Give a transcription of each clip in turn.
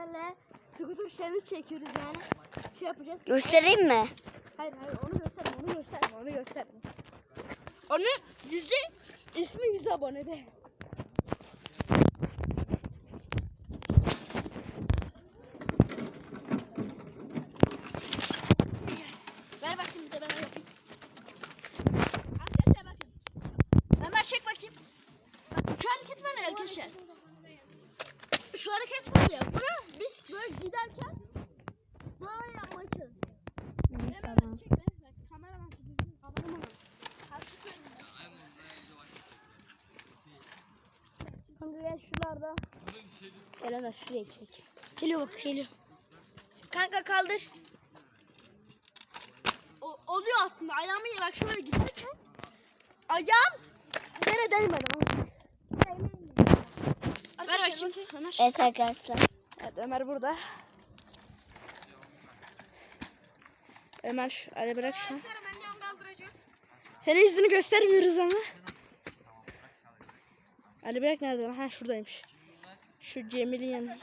arkadaşlarla scooter challenge çekiyoruz yani. Şey yapacağız. Göstereyim mi? Hayır hayır onu gösterme onu gösterme onu gösterme. Onu yüzü ismi yüz abonede. Ver bakayım bir de ben yapayım. Arkadaşlar bakın. Ömer çek bakayım. Bak şu hareket var ya arkadaşlar. Şu hareket var ya. Bunu biz böyle giderken böyle yapmaya çalışacağız. Hemen tamam. kameraman kameraman. Kanka gel şuralarda. Gel şuraya çek. Geliyor bak geliyor. Kanka kaldır. O, oluyor aslında. Ayağımı bak şöyle giderken ayağım yere değmedi ama. Ver bakayım. Ömer. Evet arkadaşlar. Evet Ömer burada. Ömer şu- hadi bırak onu kaldıracağım. Senin yüzünü göstermiyoruz ama. Ali Bırak nerede? lan? Ha şuradaymış. Şu Cemil'in yanında.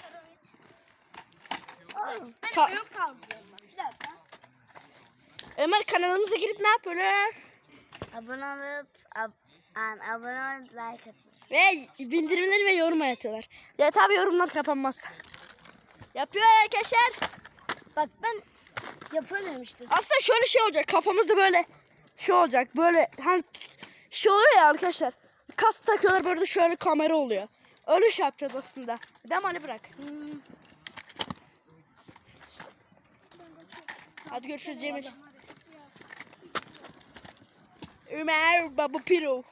Ka-. Ömer kanalımıza girip ne yapıyorlar? Abone olup ab an, abone olup like atın. Ve bildirimleri ve yorum atıyorlar. Ya tabi yorumlar kapanmaz. Yapıyor arkadaşlar. Bak ben yapamıyorum işte. Aslında şöyle şey olacak. Kafamızda böyle şey olacak. Böyle hani şey oluyor ya arkadaşlar. Kas takıyorlar böyle şöyle kamera oluyor. Öyle şey yapacağız aslında. Değil mi Ali bırak. Hadi görüşürüz Cemil. Ömer Baba Piro.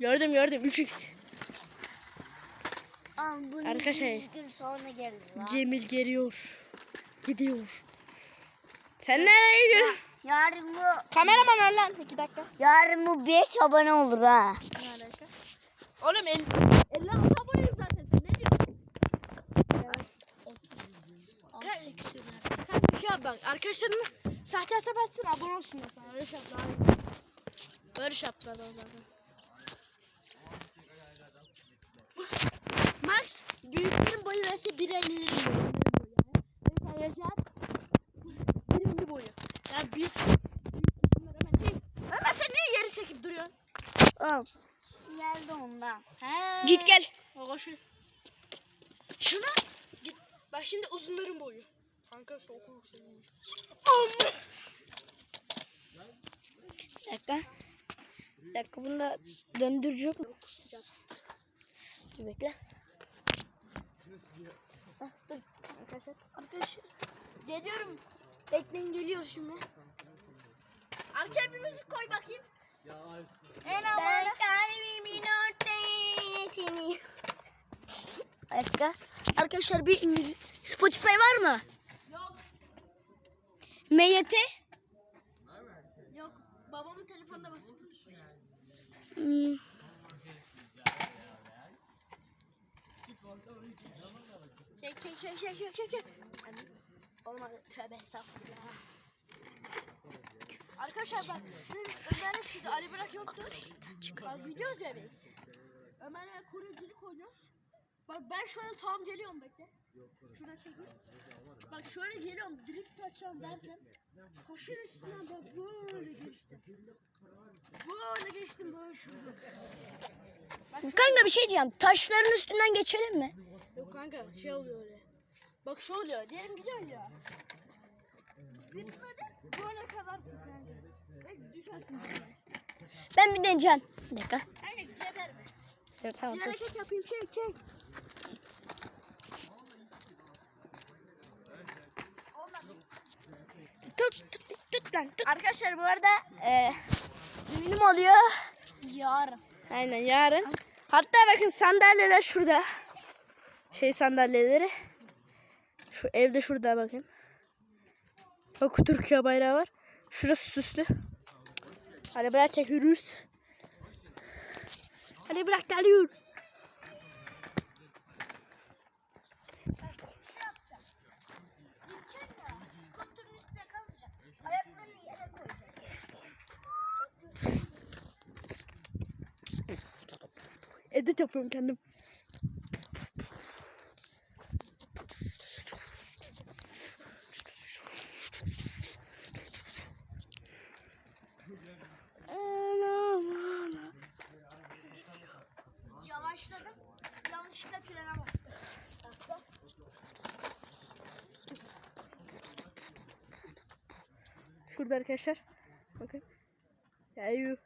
Gördüm gördüm 3x. Ama bunun Arkadaşlar. Cemil geliyor. Gidiyor. Sen nereye gidiyorsun? Yarın bu Kameraman ver lan. 2 dakika. yarın bu 5 abone olur ha. Oğlum el, 56 aboneyim zaten sen ne diyorsun? Kanka şey yap bak arkadaşlarını sahte hesap açsın abone olsun mesela öyle şey yap. Böyle şey yaptılar o zaten. Max büyüklerin boyu vs 1.50'lerin boyu. Evet arkadaşlar. Birinci boyu. Yani biz büyük hemen şey. Ömer sen niye yeri çekip duruyorsun? Tamam. Geldi ondan. He. Git gel. Baba şu. Şuna git. Bak şimdi uzunların boyu. Kanka şu okul senin. Bir dakika. Bir dakika bunu da döndürecek mi? Dur bekle. Hah, dur. Arkadaşlar. Arkadaşlar. Geliyorum. Bekleyin geliyor şimdi. Arkaya bir müzik koy bakayım. En Ben havalı. kalbimin ortasını. Bir dakika. Arkadaşlar bir müzik- Spotify var mı? Yok. MYT? Yok. Babamın telefonda basıp. Hmm. Çek çek çek çek çek çek. Olmadı. Tövbe estağfurullah. Arkadaşlar bak. Biz Ömer'le şimdi Ali Bırak yoktu. Bak gidiyoruz ya biz. Ömer'le kuruculuk oynuyoruz. Bak ben şöyle tam geliyorum bekle. Şurada çekeyim. Bak şöyle geliyorum drift açacağım derken. Taşın üstünden bak böyle geçtim. Böyle geçtim böyle şurada. Kanka bir şey diyeceğim. Taşların üstünden geçelim mi? Yok kanka şey oluyor öyle. Bak şu oluyor. Diyelim gidiyorsun ya. Zıpladın böyle kalarsın kanka. Ve düşersin. Ben bir deneyeceğim. Bir dakika. Kanka geberme. Dur, tamam Bir hareket yapayım çek çek. Tut tut tut lan tut. Arkadaşlar bu arada e, düğünüm oluyor. Yarın. Aynen yarın. Hatta bakın sandalyeler şurada. Şey sandalyeleri. Şu evde şurada bakın. Bak Türkiye bayrağı var. Şurası süslü. Hadi bırak çekiyoruz. Hadi bırak geliyor. edit yapıyorum kendim. Yavaşladım. Yanlışlıkla frene. Şurada arkadaşlar. Bakın. Yayyu.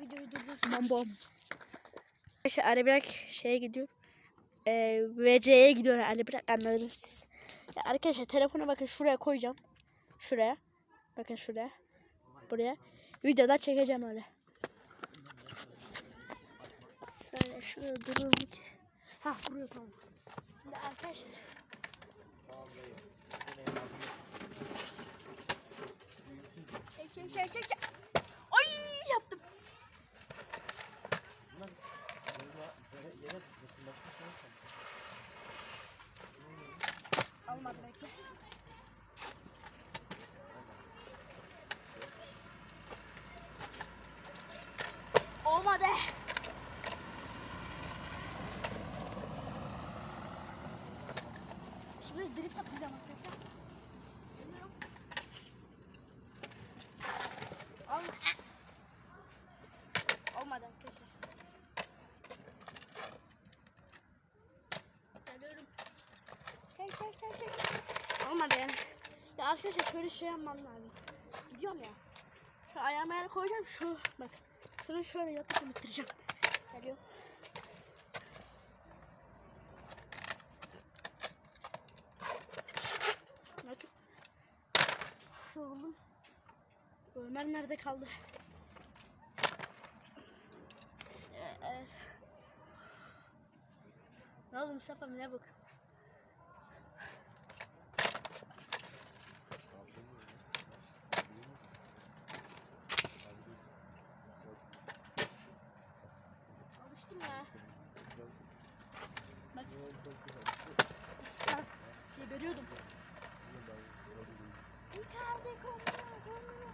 Videoyu durdur. Bom bom. Arkadaşlar Ali Bırak şeye gidiyor. Ee, VC'ye gidiyor Ali Bırak anladınız siz. Ya arkadaşlar telefona bakın şuraya koyacağım. Şuraya. Bakın şuraya. Buraya. Videoda çekeceğim öyle. Şöyle şuraya durur mu ki? Ha duruyor tamam. Şimdi arkadaşlar. Çek çek çek çek. çek. Ay yaptım. Almadı bekle. Olmadı. Şimdi drift atacağım arkadaşlar. Geliyorum. Olmadı. Olmadı arkadaşlar. Geliyorum. Çek çek çek çek. Olmadı yani. Ya arkadaşlar şöyle şey yapmam lazım. Gidiyorum ya. Şu ayağımı yere koyacağım. Şu bak. Şunu şöyle yatıp bitireceğim. Geliyorum. Bakın. Yoruldum. Ömer nerede kaldı? Ee, Evet. Ne oldu Mustafa ne bak? Alıştım ya. Bak. Ha, geberiyordum. Yukarıda konuyor, konuyor.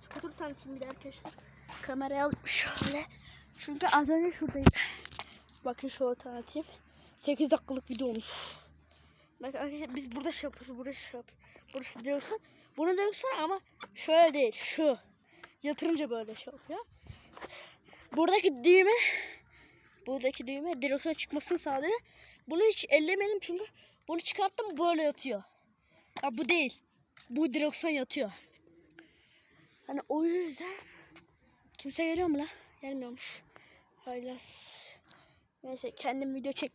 Skuter tanıtayım bir arkadaşlar. Kamerayı alıp şöyle. Çünkü az önce şuradayız. Bakın şöyle tanıtayım. 8 dakikalık video olmuş. Bak arkadaşlar biz burada şey yapıyoruz. Şey yapıyoruz. Burası diyorsun. Bunu diyorsun ama şöyle değil. Şu. Yatırınca böyle şey yapıyor. Buradaki düğme buradaki düğme direksiyon çıkmasını sağlıyor. Bunu hiç ellemedim çünkü bunu çıkarttım böyle yatıyor. Ya bu değil. Bu direksiyon yatıyor. Hani o yüzden kimse geliyor mu lan? Gelmiyormuş. Haylaz. Neyse kendim video çek.